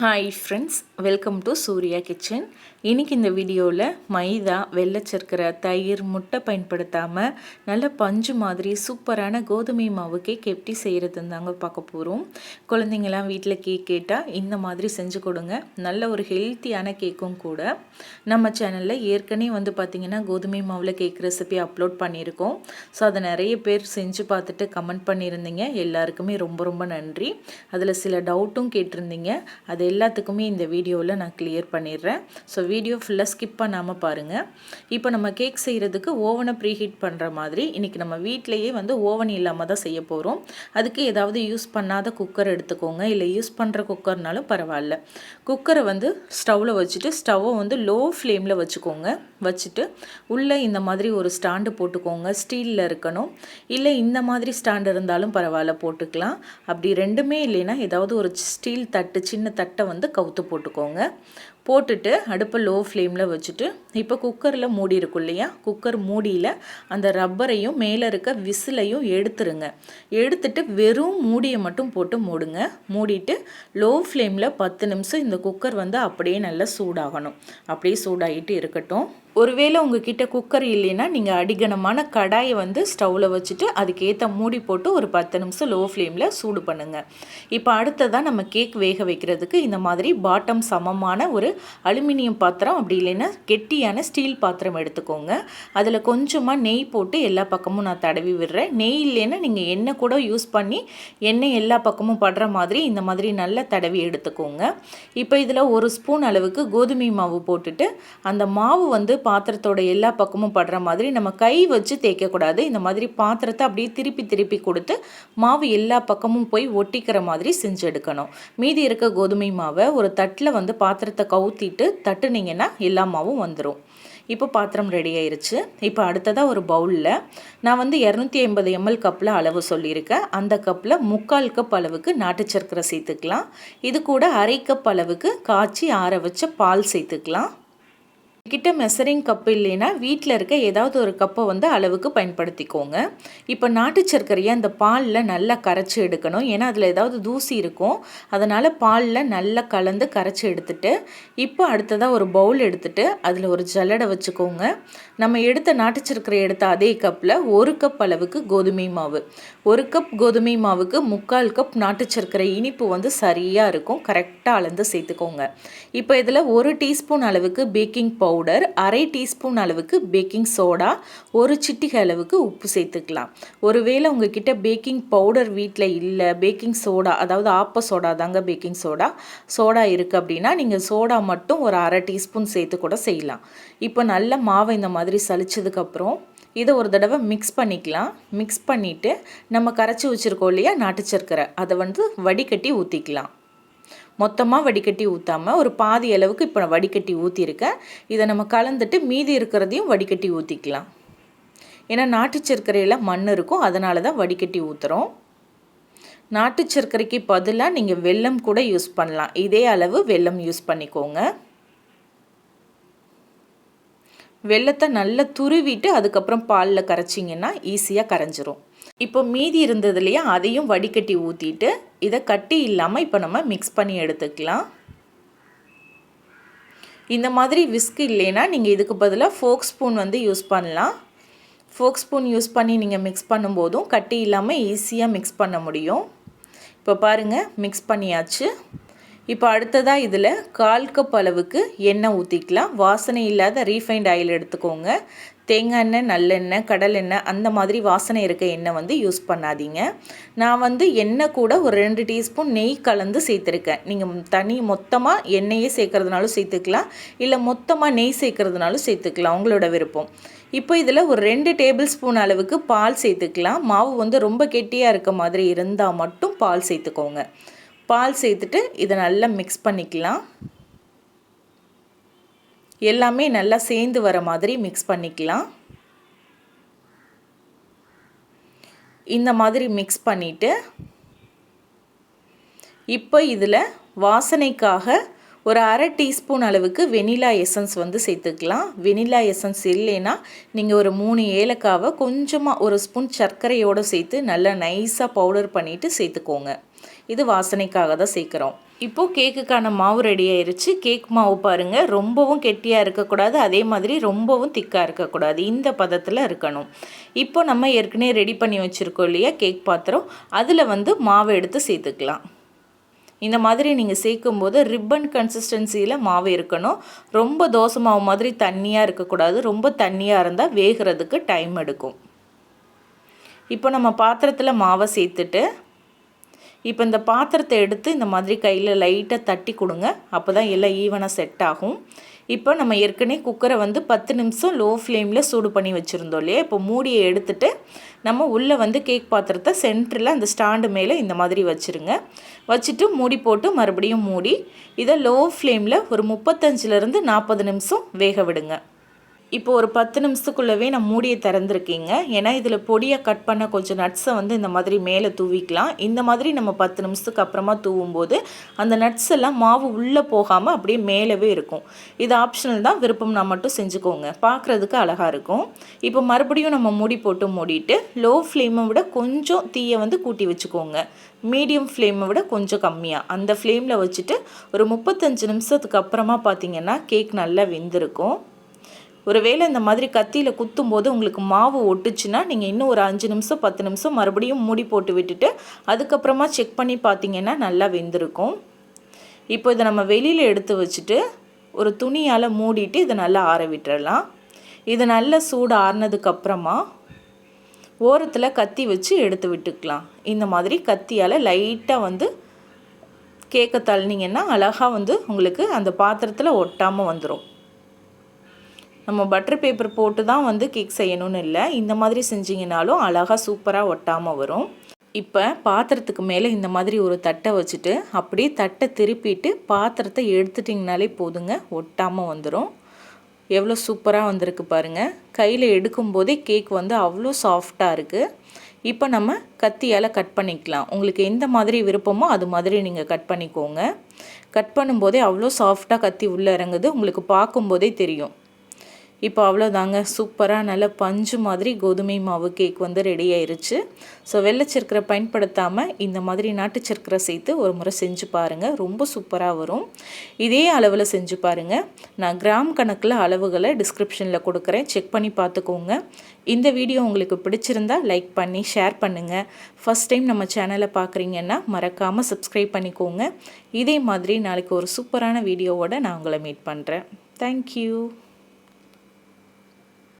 Hi friends welcome to Surya Kitchen இன்றைக்கி இந்த வீடியோவில் மைதா வெள்ளை சர்க்கரை தயிர் முட்டை பயன்படுத்தாமல் நல்ல பஞ்சு மாதிரி சூப்பரான கோதுமை மாவு கேக் எப்படி செய்கிறதுன்னு தாங்க பார்க்க போகிறோம் குழந்தைங்களாம் வீட்டில் கேக் கேட்டால் இந்த மாதிரி செஞ்சு கொடுங்க. நல்ல ஒரு ஹெல்த்தியான கேக்கும் கூட. நம்ம சேனலில் ஏற்கனவே வந்து பார்த்திங்கன்னா கோதுமை மாவில் கேக் ரெசிபி அப்லோட் பண்ணியிருக்கோம். ஸோ அதை நிறைய பேர் செஞ்சு பார்த்துட்டு கமெண்ட் பண்ணியிருந்தீங்க. எல்லாருக்குமே ரொம்ப ரொம்ப நன்றி. அதில் சில டவுட்டும் கேட்டிருந்தீங்க. அது எல்லாத்துக்குமே இந்த வீடியோவில் நான் கிளியர் பண்ணிடுறேன். ஸோ வீடியோ ஃபுல்லாக ஸ்கிப் பண்ணாமல் பாருங்கள் இப்போ நம்ம கேக் செய்கிறதுக்கு ஓவனை ப்ரீஹீட் பண்ணுற மாதிரி இன்றைக்கி நம்ம வீட்டிலையே வந்து ஓவன் இல்லாமல் தான் செய்ய போகிறோம் அதுக்கு ஏதாவது யூஸ் பண்ணாத குக்கர் எடுத்துக்கோங்க. இல்லை யூஸ் பண்ணுற குக்கர்னாலும் பரவாயில்ல. குக்கரை வந்து ஸ்டவ்வில் வச்சுட்டு ஸ்டவ்வை வந்து லோ ஃப்ளேமில் வச்சுக்கோங்க. வச்சுட்டு உள்ளே இந்த மாதிரி ஒரு ஸ்டாண்டு போட்டுக்கோங்க. ஸ்டீலில் இருக்கணும். இல்லை இந்த மாதிரி ஸ்டாண்டு இருந்தாலும் பரவாயில்ல போட்டுக்கலாம். அப்படி ரெண்டுமே இல்லைன்னா ஏதாவது ஒரு ஸ்டீல் தட்டு சின்ன தட்டை வந்து கவுத்து போட்டுக்கோங்க. போட்டுட்டு அடுப்பை லோ ஃப்ளேமில் வச்சுட்டு இப்போ குக்கரில் மூடி இருக்கும் இல்லையா? குக்கர் மூடியில் அந்த ரப்பரையும் மேலே இருக்க விசிலையும் எடுத்துருங்க. எடுத்துட்டு வெறும் மூடியை மட்டும் போட்டு மூடுங்க. மூடிட்டு லோ ஃப்ளேமில் பத்து நிமிஷம் இந்த குக்கர் வந்து அப்படியே நல்லா சூடாகணும். அப்படியே சூடாகிட்டு இருக்கட்டும். ஒருவேளை உங்ககிட்ட குக்கர் இல்லைன்னா நீங்கள் அடிகனமான கடாயை வந்து ஸ்டவ்வில் வச்சுட்டு அதுக்கேற்ற மூடி போட்டு ஒரு பத்து நிமிஷம் லோ ஃப்ளேமில் சூடு பண்ணுங்கள் இப்போ அடுத்ததாக நம்ம கேக் வேக வைக்கிறதுக்கு இந்த மாதிரி பாட்டம் சமமான ஒரு அலுமினியம் பாத்திரம் அப்படி இல்லைன்னா கெட்டியான ஸ்டீல் பாத்திரம் எடுத்துக்கோங்க. அதில் கொஞ்சமாக நெய் போட்டு எல்லா பக்கமும் நான் தடவி விடுறேன். நெய் இல்லைன்னா நீங்கள் எண்ணெய் கூட யூஸ் பண்ணி எண்ணெய் எல்லா பக்கமும் படுற மாதிரி இந்த மாதிரி நல்லா தடவி எடுத்துக்கோங்க. இப்போ இதில் ஒரு ஸ்பூன் அளவுக்கு கோதுமை மாவு போட்டுட்டு அந்த மாவு வந்து பாத்திரத்தோட எல்லா பக்கமும் படுற மாதிரி நம்ம கை வச்சு தேய்க்கக்கூடாது இந்த மாதிரி பாத்திரத்தை அப்படியே திருப்பி திருப்பி கொடுத்து மாவு எல்லா பக்கமும் போய் ஒட்டிக்கிற மாதிரி செஞ்சு எடுக்கணும். மீதி இருக்க கோதுமை மாவை ஒரு தட்டில் வந்து பாத்திரத்தை கவுத்திட்டு தட்டுனீங்கன்னா எல்லா மாவும் வந்துடும் இப்போ பாத்திரம் ரெடி ஆயிருச்சு. இப்போ அடுத்ததாக ஒரு பவுலில் நான் வந்து இரநூத்தி ஐம்பது எம்எல் கப்பில் அளவு சொல்லியிருக்கேன். அந்த கப்பில் முக்கால் கப் அளவுக்கு நாட்டு சர்க்கரை சேர்த்துக்கலாம். இது கூட அரை கப் அளவுக்கு காய்ச்சி ஆற வச்ச பால் சேர்த்துக்கலாம். கிட்ட மெசரிங் கப்பு இல்லைன்னா வீட்டில் இருக்க ஏதாவது ஒரு கப்பை வந்து அளவுக்கு பயன்படுத்திக்கோங்க. இப்போ நாட்டு சர்க்கரையை அந்த பாலில் நல்லா கரைச்சி எடுக்கணும். ஏன்னா அதில் ஏதாவது தூசி இருக்கும். அதனால் பாலில் நல்லா கலந்து கரைச்சி எடுத்துட்டு இப்போ அடுத்ததாக ஒரு பவுல் எடுத்துட்டு அதில் ஒரு ஜல்லடை வச்சுக்கோங்க. நம்ம எடுத்த நாட்டு சர்க்கரை எடுத்த அதே கப்பில் ஒரு கப் அளவுக்கு கோதுமை மாவு. ஒரு கப் கோதுமை மாவுக்கு முக்கால் கப் நாட்டு சர்க்கரை இனிப்பு வந்து சரியாக இருக்கும். கரெக்டாக அளந்து சேர்த்துக்கோங்க. இப்போ இதில் ஒரு டீஸ்பூன் அளவுக்கு பேக்கிங் பவுடர் பவுடர் அரை டீஸ்பூன் அளவுக்கு பேக்கிங் சோடா ஒரு சிட்டிகை அளவுக்கு உப்பு சேர்த்துக்கலாம். ஒருவேளை உங்ககிட்ட பேக்கிங் பவுடர் வீட்டில் இல்லை பேக்கிங் சோடா அதாவது ஆப்ப சோடா தாங்க பேக்கிங் சோடா சோடா இருக்குது அப்படின்னா நீங்கள் சோடா மட்டும் ஒரு அரை டீஸ்பூன் சேர்த்து கூட செய்யலாம். இப்போ நல்ல மாவை இந்த மாதிரி சளிச்சதுக்கப்புறம் இதை ஒரு தடவை மிக்ஸ் பண்ணிக்கலாம். மிக்ஸ் பண்ணிவிட்டு நம்ம கரைச்சி வச்சுருக்கோம் இல்லையா நாட்டு சர்க்கரை அதை வந்து வடிகட்டி ஊற்றிக்கலாம் மொத்தமாக வடிகட்டி ஊற்றாமல் ஒரு பாதி அளவுக்கு இப்போ நான் வடிகட்டி ஊற்றிருக்கேன் இதை நம்ம கலந்துட்டு மீதி இருக்கிறதையும் வடிகட்டி ஊற்றிக்கலாம் ஏன்னா நாட்டு சர்க்கரையில் மண் இருக்கும் அதனால தான் வடிகட்டி ஊற்றுறோம் நாட்டு சர்க்கரைக்கு பதிலாக நீங்கள் வெல்லம் கூட யூஸ் பண்ணலாம். இதே அளவு வெல்லம் யூஸ் பண்ணிக்கோங்க. வெள்ளத்தை நல்லா துருவிட்டு அதுக்கப்புறம் பாலில் கரைச்சிங்கன்னா ஈஸியாக கரைஞ்சிரும். இப்போ மீதி இருந்தது இல்லையா அதையும் வடிகட்டி ஊற்றிட்டு இதை கட்டி இல்லாமல் இப்போ நம்ம மிக்ஸ் பண்ணி எடுத்துக்கலாம். இந்த மாதிரி விஸ்க் இல்லைன்னா நீங்கள் இதுக்கு பதிலாக ஃபோக் ஸ்பூன் வந்து யூஸ் பண்ணலாம். ஃபோக் ஸ்பூன் யூஸ் பண்ணி நீங்கள் மிக்ஸ் பண்ணும்போதும் கட்டி இல்லாமல் ஈஸியாக மிக்ஸ் பண்ண முடியும். இப்போ பாருங்கள் மிக்ஸ் பண்ணியாச்சு. இப்போ அடுத்ததாக இதில் கால் கப் அளவுக்கு எண்ணெய் ஊற்றிக்கலாம் வாசனை இல்லாத ரீஃபைண்ட் ஆயில் எடுத்துக்கோங்க. தேங்காய் எண்ணெய் நல்லெண்ணெய் கடலெண்ணெய் அந்த மாதிரி வாசனை இருக்க எண்ணெய் வந்து யூஸ் பண்ணாதீங்க. நான் வந்து எண்ணெய் கூட ஒரு ரெண்டு டீஸ்பூன் நெய் கலந்து சேர்த்துருக்கேன். நீங்கள் தனி மொத்தமாக எண்ணெயே சேர்க்குறதுனாலும் சேர்த்துக்கலாம். இல்லை மொத்தமாக நெய் சேர்க்குறதுனாலும் சேர்த்துக்கலாம். உங்களோட விருப்பம். இப்போ இதில் ஒரு ரெண்டு டேபிள் ஸ்பூன் அளவுக்கு பால் சேர்த்துக்கலாம். மாவு வந்து ரொம்ப கெட்டியாக இருக்க மாதிரி இருந்தால் மட்டும் பால் சேர்த்துக்கோங்க. பால் சேர்த்துட்டு இதை நல்லா மிக்ஸ் பண்ணிக்கலாம். எல்லாமே நல்லா சேர்ந்து வர மாதிரி மிக்ஸ் பண்ணிக்கலாம். இந்த மாதிரி மிக்ஸ் பண்ணிவிட்டு இப்போ இதில் வாசனைக்காக ஒரு அரை டீஸ்பூன் அளவுக்கு வெனிலா எசன்ஸ் வந்து சேர்த்துக்கலாம். வெனிலா எசன்ஸ் இல்லைன்னா நீங்கள் ஒரு மூணு ஏலக்காவை கொஞ்சமாக ஒரு ஸ்பூன் சர்க்கரையோடு சேர்த்து நல்லா நைஸாக பவுடர் பண்ணிவிட்டு சேர்த்துக்கோங்க. இது வாசனைக்காக தான் சேர்க்குறோம். இப்போது கேக்குக்கான மாவு ரெடி ஆயிடுச்சு கேக் மாவு பாருங்கள் ரொம்பவும் கெட்டியாக இருக்கக்கூடாது. அதே மாதிரி ரொம்பவும் திக்காக இருக்கக்கூடாது. இந்த பதத்தில் இருக்கணும். இப்போ நம்ம ஏற்கனவே ரெடி பண்ணி வச்சுருக்கோம் இல்லையா கேக் பாத்திரம். அதில் வந்து மாவை எடுத்து சேர்த்துக்கலாம். இந்த மாதிரி நீங்கள் சேர்க்கும்போது ரிப்பன் கன்சிஸ்டன்சியில் மாவு இருக்கணும். ரொம்ப தோசை மாவு மாதிரி தண்ணியாக இருக்கக்கூடாது. ரொம்ப தண்ணியாக இருந்தால் வேகிறதுக்கு டைம் எடுக்கும். இப்போ நம்ம பாத்திரத்தில் மாவை சேர்த்துட்டு இப்போ இந்த பாத்திரத்தை எடுத்து இந்த மாதிரி கையில் லைட்டாக தட்டி கொடுங்க. அப்போ தான் எல்லாம் ஈவனாக செட் ஆகும். இப்போ நம்ம ஏற்கனவே குக்கரை வந்து பத்து நிமிஷம் லோ ஃப்ளேமில் சூடு பண்ணி வச்சுருந்தோம் இல்லையா? இப்போ மூடியை எடுத்துட்டு நம்ம உள்ளே வந்து கேக் பாத்திரத்தை சென்டரில் அந்த ஸ்டாண்டு மேலே இந்த மாதிரி வச்சுருங்க. வச்சுட்டு மூடி போட்டு மறுபடியும் மூடி இதை லோ ஃப்ளேமில் ஒரு முப்பத்தஞ்சிலேருந்து நாற்பது நிமிஷம் வேக விடுங்க. இப்போ ஒரு பத்து நிமிஷத்துக்குள்ளவே நான் மூடியை திறந்துருக்கீங்க. ஏன்னா இதில் பொடியை கட் பண்ண கொஞ்சம் நட்ஸை வந்து இந்த மாதிரி மேலே தூவிக்கலாம். இந்த மாதிரி நம்ம பத்து நிமிஷத்துக்கு அப்புறமா தூவும்போது அந்த நட்ஸ் எல்லாம் மாவு உள்ளே போகாமல் அப்படியே மேலவே இருக்கும். இது ஆப்ஷனல் தான். விருப்பம்னா மட்டும் செஞ்சுக்கோங்க. பார்க்குறதுக்கு அழகாக இருக்கும். இப்போ மறுபடியும் நம்ம மூடி போட்டு மூடிட்டு லோ ஃப்ளேமை விட கொஞ்சம் தீயை வந்து கூட்டி வச்சுக்கோங்க. மீடியம் ஃப்ளேமை விட கொஞ்சம் கம்மியாக அந்த ஃப்ளேமில் வச்சுட்டு ஒரு முப்பத்தஞ்சு நிமிஷத்துக்கு அப்புறமா பார்த்தீங்கன்னா கேக் நல்லா வெந்திருக்கும். ஒருவேளை இந்த மாதிரி கத்தியில் குத்தும் போது உங்களுக்கு மாவு ஒட்டுச்சுன்னா நீங்கள் இன்னும் ஒரு அஞ்சு நிமிஷம் பத்து நிமிஷம் மறுபடியும் மூடி போட்டு விட்டுட்டு அதுக்கப்புறமா செக் பண்ணி பார்த்தீங்கன்னா நல்லா வெந்திருக்கும். இப்போ இதை நம்ம வெளியில் எடுத்து வச்சுட்டு ஒரு துணியால் மூடிட்டு இதை நல்லா ஆற விட்டுறலாம். இது நல்லா சூடு ஆறினதுக்கப்புறமா ஓரத்தில் கத்தி வச்சு எடுத்து விட்டுக்கலாம். இந்த மாதிரி கத்தியால் லைட்டாக வந்து கேக்க தள்ளினீங்கன்னா அழகாக வந்து உங்களுக்கு அந்த பாத்திரத்தில் ஒட்டாமல் வந்துடும் நம்ம பட்டர் பேப்பர் போட்டு தான் வந்து கேக் செய்யணும்னு இல்லை. இந்த மாதிரி செஞ்சிங்கனாலும் அழகாக சூப்பராக ஒட்டாமல் வரும். இப்போ பாத்திரத்துக்கு மேலே இந்த மாதிரி ஒரு தட்டை வச்சுட்டு அப்படியே தட்டை திருப்பிட்டு பாத்திரத்தை எடுத்துட்டிங்கனாலே போதுங்க ஒட்டாமல் வந்துடும் எவ்வளோ சூப்பராக வந்திருக்கு பாருங்கள் கையில் எடுக்கும்போதே கேக் வந்து அவ்வளோ சாஃப்டாக இருக்குது இப்போ நம்ம கத்தியால் கட் பண்ணிக்கலாம். உங்களுக்கு எந்த மாதிரி விருப்பமோ அது மாதிரி நீங்கள் கட் பண்ணிக்கோங்க. கட் பண்ணும்போதே அவ்வளோ சாஃப்டாக கத்தி உள்ளே இறங்குது. உங்களுக்கு பார்க்கும்போதே தெரியும். இப்போ அவ்வளோதாங்க. சூப்பராக நல்ல பஞ்சு மாதிரி கோதுமை மாவு கேக் வந்து ரெடி ஆயிருச்சு. ஸோ வெள்ளை பயன்படுத்தாமல் இந்த மாதிரி நாட்டு சர்க்கரை சேர்த்து ஒரு முறை செஞ்சு பாருங்கள் ரொம்ப சூப்பராக வரும். இதே அளவில் செஞ்சு பாருங்கள் நான் கிராம் கணக்கில் அளவுகளை டிஸ்கிரிப்ஷனில் கொடுக்குறேன். செக் பண்ணி பார்த்துக்கோங்க. இந்த வீடியோ உங்களுக்கு பிடிச்சிருந்தா லைக் பண்ணி ஷேர் பண்ணுங்கள் ஃபஸ்ட் டைம் நம்ம சேனலை பார்க்குறீங்கன்னா மறக்காமல் சப்ஸ்கிரைப் பண்ணிக்கோங்க. இதே மாதிரி நாளைக்கு ஒரு சூப்பரான வீடியோவோடு நான் உங்களை மீட் பண்ணுறேன் தேங்க்யூ